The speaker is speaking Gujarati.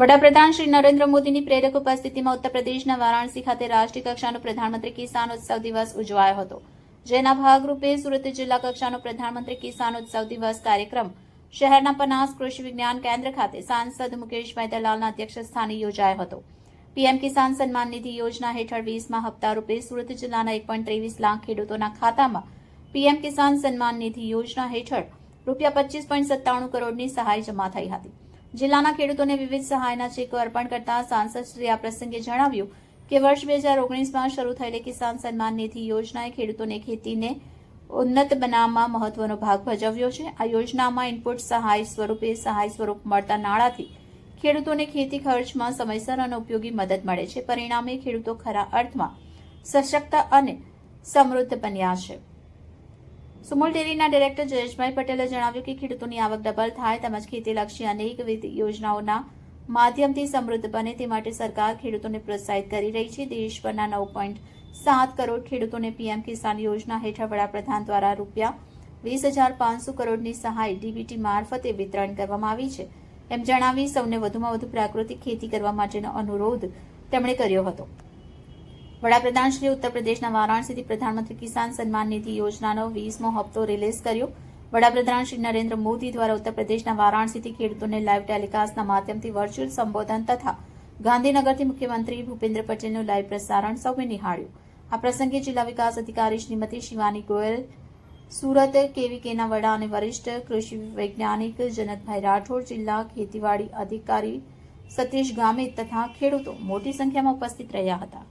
વડાપ્રધાન શ્રી નરેન્દ્ર મોદીની પ્રેરક ઉપસ્થિતિમાં ઉત્તર પ્રદેશના વારાણસી ખાતે રાષ્ટ્રીય કક્ષાનો પ્રધાનમંત્રી કિસાન ઉત્સવ દિવસ ઉજવાયો હતો. જેના ભાગરૂપે સુરત જિલ્લા કક્ષાનો પ્રધાનમંત્રી કિસાન ઉત્સવ દિવસ કાર્યક્રમ શહેરના પનાસ કૃષિ વિજ્ઞાન કેન્દ્ર ખાતે સાંસદ મુકેશભાઈ દલાલના અધ્યક્ષ સ્થાને યોજાયો હતો. પીએમ કિસાન સન્માન નિધિ યોજના હેઠળ વીસમાં હપ્તા રૂપે સુરત જિલ્લાના એક ત્રેવીસ લાખ ખેડૂતોના ખાતામાં પીએમ કિસાન સન્માન નિધિ યોજના હેઠળ રૂપિયા પચીસ પોઈન્ટ સત્તાણું કરોડની સહાય જમા થઈ હતી. જિલ્લાના ખેડૂતોને વિવિધ સહાયના ચેકો અર્પણ કરતા સાંસદશ્રી આ પ્રસંગે જણાવ્યું કે વર્ષ બે હજાર ઓગણીસમાં શરૂ થયેલી કિસાન સન્માન નિધિ યોજનાએ ખેડૂતોને ખેતીને ઉન્નત બનાવવામાં મહત્વનો ભાગ ભજવ્યો છે. આ યોજનામાં ઇનપુટ સહાય સ્વરૂપે સહાય સ્વરૂપ મળતા નાણાંથી ખેડૂતોને ખેતી ખર્ચમાં સમયસર અને ઉપયોગી મદદ મળે છે. પરિણામે ખેડૂતો ખરા અર્થમાં સશક્ત અને સમૃદ્ધ બન્યા છે. સુમુલ ડેરીના ડિરેક્ટર જયેશભાઈ પટેલે જણાવ્યું કે ખેડૂતોની આવક ડબલ થાય તેમજ ખેતીલક્ષી અનેકવિધ યોજનાઓના માધ્યમથી સમૃદ્ધ બને તે માટે સરકાર ખેડૂતોને પ્રોત્સાહિત કરી રહી છે. દેશભરના નવ પોઈન્ટ સાત કરોડ ખેડૂતોને પીએમ કિસાન યોજના હેઠળ વડાપ્રધાન દ્વારા રૂપિયા વીસ હજાર પાંચસો કરોડની સહાય ડીબીટી મારફતે વિતરણ કરવામાં આવી છે. એમ જણાવી સૌને વધુમાં વધુ પ્રાકૃતિક ખેતી કરવા માટેનો અનુરોધ તેમણે કર્યો હતો. વડાપ્રધાન શ્રી ઉત્તર પ્રદેશના વારાણસીથી પ્રધાનમંત્રી કિસાન સન્માન નિધિ યોજનાનો વીસમો હપ્તો રિલીઝ કર્યો. વડાપ્રધાન શ્રી નરેન્દ્ર મોદી દ્વારા ઉત્તર પ્રદેશના વારાણસીથી ખેડૂતોને લાઈવ ટેલિકાસ્ટના માધ્યમથી વર્ચ્યુઅલ સંબોધન તથા ગાંધીનગરથી મુખ્યમંત્રી ભૂપેન્દ્ર પટેલનું લાઈવ પ્રસારણ સૌએ નિહાળ્યું. આ પ્રસંગે જિલ્લા વિકાસ અધિકારી શ્રીમતી શિવાની ગોયલ, સુરત કેવીકેના વડા અને વરિષ્ઠ કૃષિ વૈજ્ઞાનિક જનકભાઈ રાઠોડ, જિલ્લા ખેતીવાડી અધિકારી સતીશ ગામિત તથા ખેડૂતો મોટી સંખ્યામાં ઉપસ્થિત રહ્યા હતા.